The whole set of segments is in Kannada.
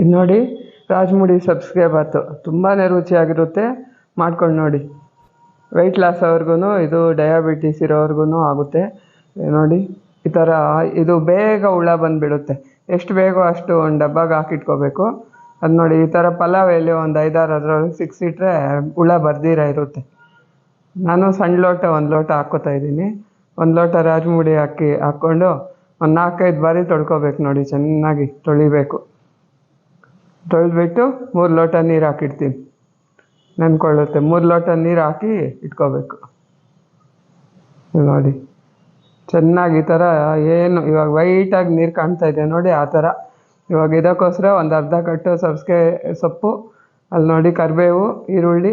ಇದು ನೋಡಿ. ರಾಜಮುಡಿ ಸಬ್ಸ್ಕ್ರೈಬ್ ಆಯ್ತು. ತುಂಬಾ ರುಚಿಯಾಗಿರುತ್ತೆ. ಮಾಡ್ಕೊಂಡು ನೋಡಿ. ವೆಯ್ಟ್ ಲಾಸ್ ಅವ್ರಿಗೂ ಇದು ಡಯಾಬಿಟೀಸ್ ಇರೋರ್ಗು ಆಗುತ್ತೆ. ನೋಡಿ, ಈ ಥರ ಇದು ಬೇಗ ಹುಳ ಬಂದುಬಿಡುತ್ತೆ. ಎಷ್ಟು ಬೇಗೋ ಅಷ್ಟು ಒಂದು ಡಬ್ಬಾಗ ಹಾಕಿಟ್ಕೋಬೇಕು. ಅದು ನೋಡಿ, ಈ ಥರ ಪಲಾವ್ ಎಲೆ ಒಂದು ಐದಾರು ಅದರೊಳಗೆ ಸಿಕ್ಸಿಟ್ರೆ ಹುಳ ಬರ್ದಿರ ಇರುತ್ತೆ. ನಾನು ಸಣ್ಣ ಲೋಟ, ಒಂದು ಲೋಟ ಹಾಕ್ಕೋತಾ ಇದ್ದೀನಿ. ಒಂದು ಲೋಟ ರಾಜಮುಡಿ ಹಾಕಿ ಹಾಕ್ಕೊಂಡು ಒಂದು ನಾಲ್ಕೈದು ಬಾರಿ ತೊಳ್ಕೊಬೇಕು ನೋಡಿ, ಚೆನ್ನಾಗಿ ತೊಳಿಬೇಕು. ತೊಳೆದ್ಬಿಟ್ಟು ಮೂರು ಲೋಟ ನೀರು ಹಾಕಿಡ್ತೀನಿ. ನೆನ್ಕೊಳ್ಳುತ್ತೆ. ಮೂರು ಲೋಟ ನೀರು ಹಾಕಿ ಇಟ್ಕೋಬೇಕು. ನೋಡಿ. ಚೆನ್ನಾಗಿ ಈ ಥರ ಏನು ಇವಾಗ ವೈಟಾಗಿ ನೀರು ಕಾಣ್ತಾ ಇದೆ ನೋಡಿ ಆ ಥರ ಇವಾಗ ಇದಕ್ಕೋಸ್ಕರ ಒಂದು ಅರ್ಧ ಕಟ್ಟು ಸಬ್ಸ್ಕೆ ಸೊಪ್ಪು ಅಲ್ಲಿ ನೋಡಿ ಕರಿಬೇವು, ಈರುಳ್ಳಿ,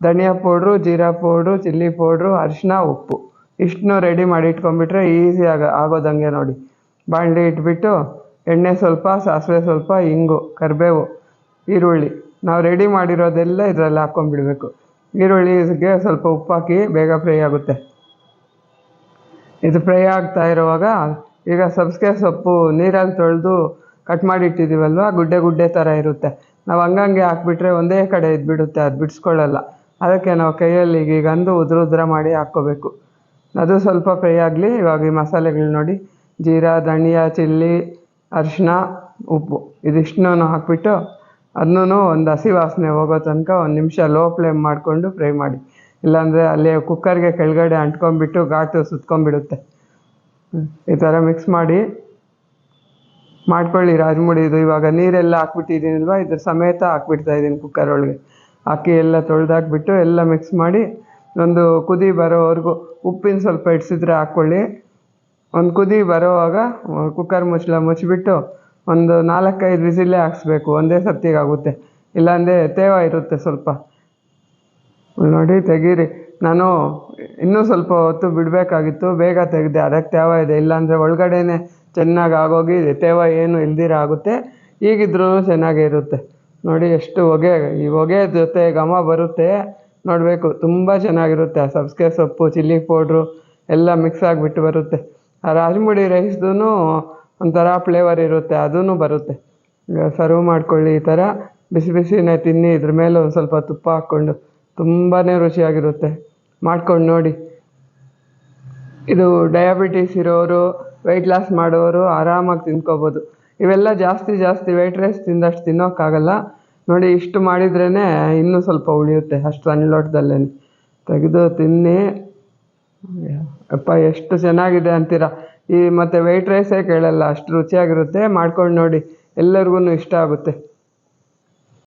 ಧನಿಯಾ ಪೌಡ್ರು, ಜೀರಾ ಪೌಡ್ರು, ಚಿಲ್ಲಿ ಪೌಡ್ರು ಅರಿಶಿನ ಉಪ್ಪು. ಇಷ್ಟನ್ನು ರೆಡಿ ಮಾಡಿ ಇಟ್ಕೊಂಡ್ಬಿಟ್ರೆ ಈಸಿಯಾಗಿ ಆಗೋದಂಗೆ ನೋಡಿ. ಬಾಣಲಿ ಇಟ್ಬಿಟ್ಟು ಎಣ್ಣೆ ಸ್ವಲ್ಪ, ಸಾಸಿವೆ ಸ್ವಲ್ಪ, ಇಂಗು, ಕರಿಬೇವು, ಈರುಳ್ಳಿ. ನಾವು ರೆಡಿ ಮಾಡಿರೋದೆಲ್ಲ ಇದರಲ್ಲಿ ಹಾಕ್ಕೊಂಡ್ಬಿಡ್ಬೇಕು ಈರುಳ್ಳಿಗೆ ಸ್ವಲ್ಪ ಉಪ್ಪು ಹಾಕಿ ಬೇಗ ಫ್ರೈ ಆಗುತ್ತೆ. ಇದು ಫ್ರೈ ಆಗ್ತಾ ಇರುವಾಗ ಈಗ ಸಬ್ಸಿಗೆ ಸೊಪ್ಪು ನೀರಲ್ಲಿ ತೊಳೆದು ಕಟ್ ಮಾಡಿ ಇಟ್ಟಿದ್ದೀವಲ್ವ ಗುಡ್ಡೆ ಗುಡ್ಡೆ ಥರ ಇರುತ್ತೆ. ನಾವು ಹಂಗಂಗೆ ಹಾಕ್ಬಿಟ್ರೆ ಒಂದೇ ಕಡೆ ಇದ್ಬಿಡುತ್ತೆ, ಅದು ಬಿಡಿಸ್ಕೊಳ್ಳಲ್ಲ. ಅದಕ್ಕೆ ನಾವು ಕೈಯಲ್ಲಿ ಈಗ ಅಂದು ಉದ್ರ ಉದ್ರ ಮಾಡಿ ಹಾಕ್ಕೋಬೇಕು. ಅದು ಸ್ವಲ್ಪ ಫ್ರೈ ಆಗಲಿ, ಇವಾಗ ಈ ಮಸಾಲೆಗಳು ನೋಡಿ. ಜೀರಾ, ಧನಿಯಾ, ಚಿಲ್ಲಿ ಅರಿಶಿನ ಉಪ್ಪು ಇದಿಷ್ಟನ್ನೂ ಹಾಕ್ಬಿಟ್ಟು ಅದನ್ನೂ ಒಂದು ಹಸಿ ವಾಸನೆ ಹೋಗೋ ತನಕ ಒಂದು ನಿಮಿಷ ಲೋ ಫ್ಲೇಮ್ ಮಾಡಿಕೊಂಡು ಫ್ರೈ ಮಾಡಿ. ಇಲ್ಲಾಂದರೆ ಅಲ್ಲಿ ಕುಕ್ಕರ್ಗೆ ಕೆಳಗಡೆ ಅಂಟ್ಕೊಂಡ್ಬಿಟ್ಟು ಘಾಟು ಸುತ್ಕೊಂಡ್ಬಿಡುತ್ತೆ. ಈ ಥರ ಮಿಕ್ಸ್ ಮಾಡಿ ಮಾಡ್ಕೊಳ್ಳಿ ರಾಜಮುಡಿ. ಇದು ಇವಾಗ ನೀರೆಲ್ಲ ಹಾಕ್ಬಿಟ್ಟಿದ್ದೀನಲ್ವ? ಇದ್ರ ಸಮೇತ ಹಾಕ್ಬಿಡ್ತಾ ಇದ್ದೀನಿ ಕುಕ್ಕರ್ ಒಳಗೆ. ಅಕ್ಕಿ ಎಲ್ಲ ತೊಳೆದಾಕ್ಬಿಟ್ಟು ಎಲ್ಲ ಮಿಕ್ಸ್ ಮಾಡಿ ಒಂದು ಕುದಿ ಬರೋವರೆಗೂ ಉಪ್ಪಿನ ಸ್ವಲ್ಪ ಇಡ್ಸಿದ್ರೆ ಹಾಕ್ಕೊಳ್ಳಿ. ಒಂದು ಕುದಿ ಬರೋವಾಗ ಕುಕ್ಕರ್ ಮುಚ್ಚಳ ಮುಚ್ಚಿಬಿಟ್ಟು ಒಂದು ನಾಲ್ಕೈದು ವಿಸಿಲೇ ಹಾಕ್ಸ್ಬೇಕು. ಒಂದೇ ಸರ್ತಿಗಾಗುತ್ತೆ. ಇಲ್ಲಾಂದರೆ ತೇವ ಇರುತ್ತೆ ಸ್ವಲ್ಪ. ನೋಡಿ, ತೆಗೀರಿ. ನಾನು ಇನ್ನೂ ಸ್ವಲ್ಪ ಹೊತ್ತು ಬಿಡಬೇಕಾಗಿತ್ತು. ಬೇಗ ತೆಗೆದೆ. ಅದಕ್ಕೆ ತೇವ ಇದೆ. ಇಲ್ಲಾಂದರೆ ಒಳಗಡೆನೆ ಚೆನ್ನಾಗಿ ಆಗೋಗಿ ತೇವ ಏನು ಇಲ್ದಿರ ಆಗುತ್ತೆ. ಈಗಿದ್ರೂ ಚೆನ್ನಾಗೇ ಇರುತ್ತೆ. ನೋಡಿ, ಎಷ್ಟು ಹೊಗೆ, ಈ ಹೊಗೆ ಜೊತೆ ಘಮ ಬರುತ್ತೆ. ನೋಡಬೇಕು. ತುಂಬ ಚೆನ್ನಾಗಿರುತ್ತೆ. ಆ ಸಬ್ಸ್ಕೆ ಸೊಪ್ಪು, ಚಿಲ್ಲಿ ಪೌಡ್ರು ಎಲ್ಲ ಮಿಕ್ಸ್ ಆಗಿಬಿಟ್ಟು ಬರುತ್ತೆ. ರಾಜಮುಡಿ ರೈಸ್ದೂ ಒಂಥರ ಫ್ಲೇವರ್ ಇರುತ್ತೆ ಅದೂ ಬರುತ್ತೆ. ಸರ್ವ್ ಮಾಡ್ಕೊಳ್ಳಿ ಈ ಥರ ಬಿಸಿ ಬಿಸಿನೇ ತಿನ್ನಿ, ಇದ್ರ ಮೇಲೆ ಒಂದು ಸ್ವಲ್ಪ ತುಪ್ಪ ಹಾಕ್ಕೊಂಡು ತುಂಬಾ ರುಚಿಯಾಗಿರುತ್ತೆ. ಮಾಡ್ಕೊಂಡು ನೋಡಿ. ಇದು ಡಯಾಬಿಟೀಸ್ ಇರೋರು ವೆಯ್ಟ್ ಲಾಸ್ ಮಾಡೋರು ಆರಾಮಾಗಿ ತಿನ್ಕೋಬೋದು ಇವೆಲ್ಲ ಜಾಸ್ತಿ ಜಾಸ್ತಿ ವೆಯ್ಟ್ ರೈಸ್ ತಿಂದಷ್ಟು ತಿನ್ನೋಕ್ಕಾಗಲ್ಲ. ನೋಡಿ ಇಷ್ಟು ಮಾಡಿದ್ರೇ ಇನ್ನೂ ಸ್ವಲ್ಪ ಉಳಿಯುತ್ತೆ ಅಷ್ಟು ಸಣ್ಣ ಲೋಟದಲ್ಲೇ ತೆಗೆದು ತಿನ್ನಿ. ಅಪ್ಪ ಎಷ್ಟು ಚೆನ್ನಾಗಿದೆ ಅಂತೀರಾ? ಈ ಮತ್ತೆ ವೆಯ್ಟ್ ರೈಸೇ ಕೇಳಲ್ಲ, ಅಷ್ಟು ರುಚಿಯಾಗಿರುತ್ತೆ, ಮಾಡ್ಕೊಂಡು ನೋಡಿ ಎಲ್ಲರಿಗೂ ಇಷ್ಟ ಆಗುತ್ತೆ.